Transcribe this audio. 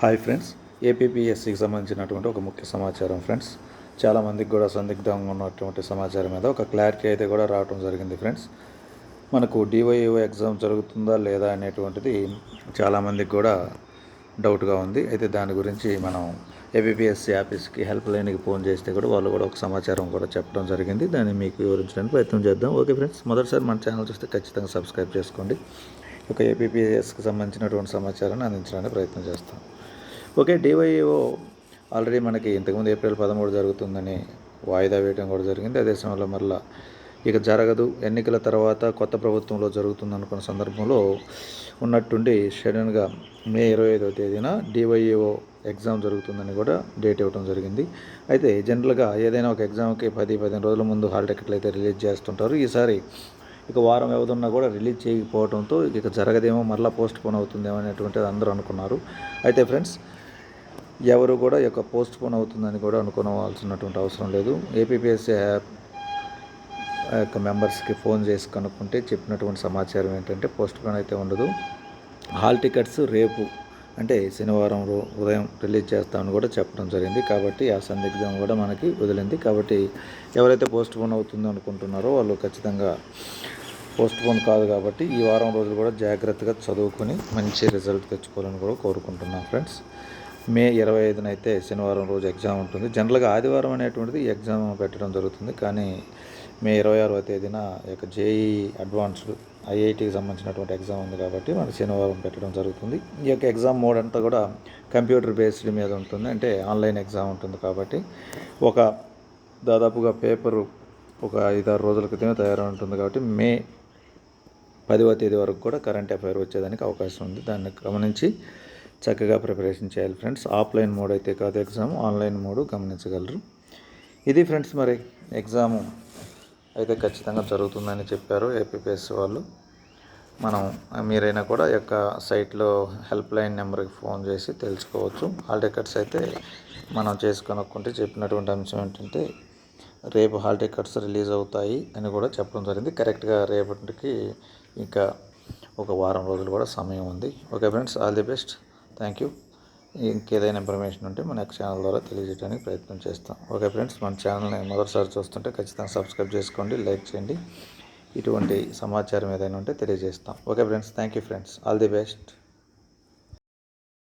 Hi friends ఏపీపీఎస్సికి సంబంధించినటువంటి ఒక ముఖ్య సమాచారం ఫ్రెండ్స్ చాలామందికి కూడా సందిగ్ధంగా ఉన్నటువంటి సమాచారం మీద ఒక క్లారిటీ అయితే కూడా రావడం జరిగింది ఫ్రెండ్స్ మనకు డివైఓ ఎగ్జామ్ జరుగుతుందా లేదా అనేటువంటిది చాలామందికి కూడా డౌట్గా ఉంది. అయితే దాని గురించి మనం ఏపీపీఎస్సీ ఆఫీస్కి హెల్ప్ లైన్కి ఫోన్ చేస్తే కూడా వాళ్ళు కూడా ఒక సమాచారం కూడా చెప్పడం జరిగింది. దాన్ని మీకు వివరించడానికి ప్రయత్నం చేద్దాం. ఓకే ఫ్రెండ్స్ మొదటిసారి మన ఛానల్ చూస్తే ఖచ్చితంగా సబ్స్క్రైబ్ చేసుకోండి. ఒక ఏపీపీఎస్కి సంబంధించినటువంటి సమాచారాన్ని అందించడానికి ప్రయత్నం చేస్తాం. ఓకే డివైఓ ఆల్రెడీ మనకి ఇంతకుముందు ఏప్రిల్ పదమూడు జరుగుతుందని వాయిదా వేయడం కూడా జరిగింది. అదే సమయంలో మరలా ఇక జరగదు. ఎన్నికల తర్వాత కొత్త ప్రభుత్వంలో జరుగుతుంది అనుకున్న సందర్భంలో ఉన్నట్టుండి సడన్గా మే ఇరవై ఐదవ తేదీన డివైఏఓ ఎగ్జామ్ జరుగుతుందని కూడా డేట్ ఇవ్వడం జరిగింది. అయితే జనరల్గా ఏదైనా ఒక ఎగ్జామ్కి పది పదిహేను రోజుల ముందు హాల్ టికెట్లు అయితే రిలీజ్ చేస్తుంటారు. ఈసారి ఇక వారం వ్యవధున్నా కూడా రిలీజ్ చేయకపోవడంతో ఇక జరగదేమో మరలా పోస్ట్ పోన్ అవుతుందేమో అనేటువంటిది అందరూ అనుకున్నారు. అయితే ఫ్రెండ్స్ ఎవరు కూడా ఈ యొక్క పోస్ట్ పోన్ అవుతుందని కూడా అనుకోవాల్సినటువంటి అవసరం లేదు. ఏపీపీఎస్సీ యాప్ యొక్క మెంబర్స్కి ఫోన్ చేసి కనుక్కుంటే చెప్పినటువంటి సమాచారం ఏంటంటే పోస్ట్ పోన్ అయితే ఉండదు. హాల్ టికెట్స్ రేపు అంటే శనివారం ఉదయం రిలీజ్ చేస్తామని కూడా చెప్పడం జరిగింది. కాబట్టి ఆ సందిగ్ధం కూడా మనకి వదిలింది. కాబట్టి ఎవరైతే పోస్ట్ పోన్ అవుతుందో అనుకుంటున్నారో వాళ్ళు ఖచ్చితంగా పోస్ట్ పోన్ కాదు కాబట్టి ఈ వారం రోజులు కూడా జాగ్రత్తగా చదువుకొని మంచి రిజల్ట్ తెచ్చుకోవాలని కూడా కోరుకుంటున్నాను ఫ్రెండ్స్. మే ఇరవై ఐదున అయితే శనివారం రోజు ఎగ్జామ్ ఉంటుంది. జనరల్గా ఆదివారం అనేటువంటిది ఎగ్జామ్ పెట్టడం జరుగుతుంది. కానీ మే ఇరవై ఆరవ తేదీన ఈ యొక్క జేఈ అడ్వాన్స్డ్ ఐఐటికి సంబంధించినటువంటి ఎగ్జామ్ ఉంది కాబట్టి మనకి శనివారం పెట్టడం జరుగుతుంది. ఈ యొక్క ఎగ్జామ్ మోడ్ అంతా కూడా కంప్యూటర్ బేస్డ్ మీద ఉంటుంది. అంటే ఆన్లైన్ ఎగ్జామ్ ఉంటుంది కాబట్టి ఒక దాదాపుగా పేపరు ఒక ఐదారు రోజుల క్రితమే తయారై ఉంటుంది కాబట్టి మే పదవ తేదీ వరకు కూడా కరెంట్ అఫైర్ వచ్చేదానికి అవకాశం ఉంది. దాన్ని గమనించి చక్కగా ప్రిపరేషన్ చేయాలి ఫ్రెండ్స్. ఆఫ్లైన్ మోడ్ అయితే కాదు ఎగ్జామ్ ఆన్లైన్ మోడ్ గమనించగలరు. ఇది ఫ్రెండ్స్ మరి ఎగ్జాము అయితే ఖచ్చితంగా జరుగుతుందని చెప్పారు ఏపీపీఎస్ వాళ్ళు. మనం మీరైనా కూడా యొక్క సైట్లో హెల్ప్ లైన్ నెంబర్కి ఫోన్ చేసి తెలుసుకోవచ్చు. హాల్ టికెట్స్ అయితే మనం చేసి కనుక్కుంటే చెప్పినటువంటి అంశం ఏంటంటే రేపు హాల్ టికెట్స్ రిలీజ్ అవుతాయి అని కూడా చెప్పడం జరిగింది. కరెక్ట్గా రేపటికి ఇంకా ఒక వారం రోజులు కూడా సమయం ఉంది. Okay friends all the best. Thank you. ఇంకేదైనా ఇన్ఫర్మేషన్ ఉంటే మన ఛానల్ ద్వారా తెలియజేయడానికి ప్రయత్నం చేస్తాం. ఓకే ఫ్రెండ్స్ మన ఛానల్ని మొదటిసారి చూస్తుంటే ఖచ్చితంగా సబ్స్క్రైబ్ చేసుకోండి లైక్ చేయండి. ఇటువంటి సమాచారం ఏదైనా ఉంటే తెలియజేస్తాం. Okay friends thank you friends. All the best.